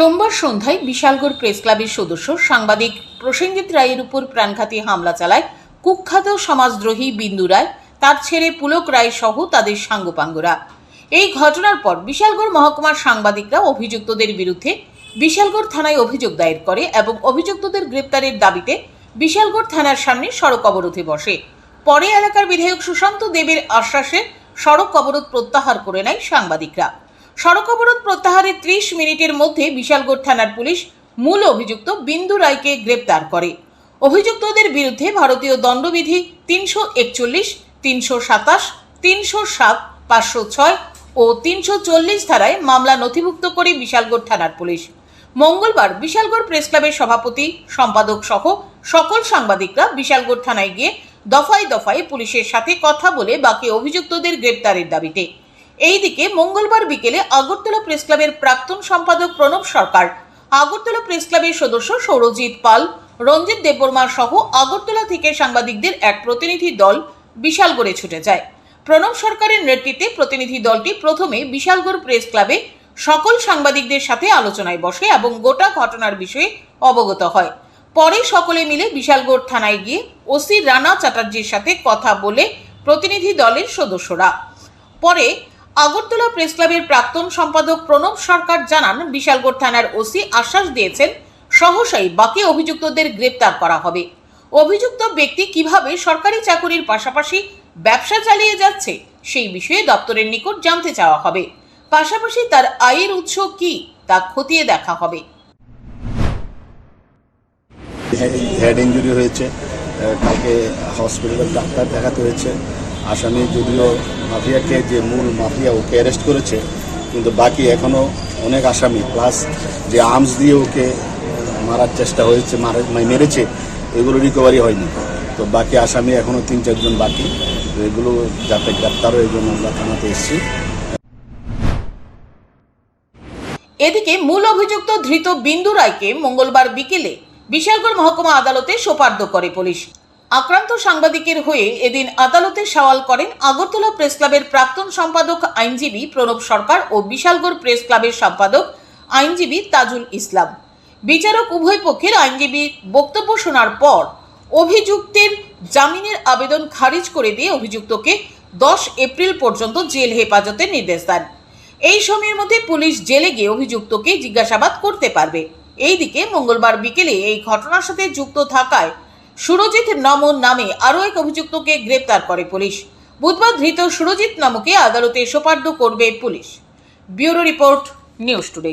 সোমবার সন্ধ্যায় বিশালগড় প্রেস ক্লাবের সদস্য সাংবাদিক প্রসেনজিৎ রায়ের উপর প্রাণঘাতী হামলা চালায় কুখ্যাত সমাজদ্রোহী বিন্দু রায়, তার ছেলে পুলক রায় সহ তাদের সাঙ্গপাঙ্গরা। এই ঘটনার পর বিশালগড় মহকুমার সাংবাদিকরা অভিযুক্তদের বিরুদ্ধে বিশালগড় থানায় অভিযোগ দায়ের করে এবং অভিযুক্তদের গ্রেপ্তারের দাবিতে বিশালগড় থানার সামনে সড়ক অবরোধে বসে। পরে এলাকার বিধায়ক সুশান্ত দেবের আশ্বাসে সড়ক অবরোধ প্রত্যাহার করে নেয় সাংবাদিকরা। সড়ক অবরোধ প্রত্যাহারের ত্রিশ মিনিটের মধ্যে বিশালগড় থানার পুলিশ মূল অভিযুক্ত বিন্দু রায়কে গ্রেপ্তার করে। অভিযুক্তদের বিরুদ্ধে ভারতীয় দণ্ডবিধি তিনশো একচল্লিশ, তিনশো সাতাশ, তিনশো সাত, পাঁচশো ছয় ও তিনশো চল্লিশ ধারায় মামলা নথিভুক্ত করে বিশালগড় থানার পুলিশ। মঙ্গলবার বিশালগড় প্রেস ক্লাবের সভাপতি, সম্পাদক সহ সকল সাংবাদিকরা বিশালগড় থানায় গিয়ে দফায় দফায় পুলিশের সাথে কথা বলে বাকি অভিযুক্তদের গ্রেপ্তারের দাবিতে এইদিকে মঙ্গলবার বিকেলে আগরতলা প্রেস ক্লাবের প্রাক্তন সম্পাদক প্রণব সরকার, আগরতলা প্রেস ক্লাবের সদস্য সৌরজিৎ পাল, রঞ্জিত দেববর্মা সহ আগরতলা থেকে সাংবাদিকদের এক প্রতিনিধি দল বিশালগড়ে ছুটে যায়। প্রণব সরকারের নেতৃত্বে প্রতিনিধি দলটি প্রথমে বিশালগড় প্রেস ক্লাবে সকল সাংবাদিকদের সাথে আলোচনায় বসে এবং গোটা ঘটনার বিষয়ে অবগত হয়। পরে সকলে মিলে বিশালগড় থানায় গিয়ে ওসি রানা চ্যাটার্জির সাথে কথা বলে প্রতিনিধি দলের সদস্যরা। পরে আগরতলা প্রেস ক্লাবের প্রাক্তন সম্পাদক প্রণব সরকার জানান, বিশালগড় থানার ওসি আশ্বাস দিয়েছেন, সহসাই বাকি অভিযুক্তদের গ্রেপ্তার করা হবে। অভিযুক্ত ব্যক্তি কীভাবে সরকারি চাকুরির পাশাপাশি ব্যবসা চালিয়ে যাচ্ছে, সেই বিষয়ে দপ্তরের নিকট জানতে চাওয়া হবে। পাশাপাশি তার আয়ের উৎস কি, তা খতিয়ে দেখা হবে। হেড ইঞ্জুরি হয়েছে। কালকে হসপিটালে ডাক্তার দেখাতে হয়েছে। আসামি যদিও মাফিয়াকে যে মূল মাফিয়া ওকে অ্যারেস্ট করেছে, কিন্তু বাকি এখনও অনেক আসামি প্লাস যে আর্মস দিয়ে ওকে মারার চেষ্টা হয়েছে, মারা মানে মেরেছে, এগুলো রিকভারি হয়নি। তো বাকি আসামি এখনও তিন, চারজন বাকি, তো এগুলো যাতে গ্রেপ্তার হয়ে জন্য আমরা থানাতে এসেছি। এদিকে মূল অভিযুক্ত ধৃত বিন্দু রায়কে মঙ্গলবার বিকেলে বিশালগড় মহকুমা আদালতে সোপার্দ করে পুলিশ। আক্রান্ত সাংবাদিকের হয়ে এদিন আদালতে সওয়াল করেন আগরতলা প্রেস ক্লাবের প্রাক্তন সম্পাদক আইনজীবী প্রণব সরকার ও বিশালগড় প্রেস ক্লাবের সম্পাদক আইনজীবী তাজুল ইসলাম। বিচারক উভয় পক্ষের আইনজীবীর বক্তব্য শোনার পর অভিযুক্তের জামিনের আবেদন খারিজ করে দিয়ে অভিযুক্তকে দশ এপ্রিল পর্যন্ত জেল হেফাজতের নির্দেশ দেন। এই সময়ের মধ্যে পুলিশ জেলে গিয়ে অভিযুক্তকে জিজ্ঞাসাবাদ করতে পারবে। এইদিকে মঙ্গলবার বিকেলে এই ঘটনার সাথে যুক্ত থাকায় সুরজিৎ নমন নামে আরও এক অভিযুক্তকে গ্রেপ্তার করে পুলিশ। বুধবার ধৃত সুরজিৎ নামকে আদালতে সোপার্দ করবে police. Bureau report news today.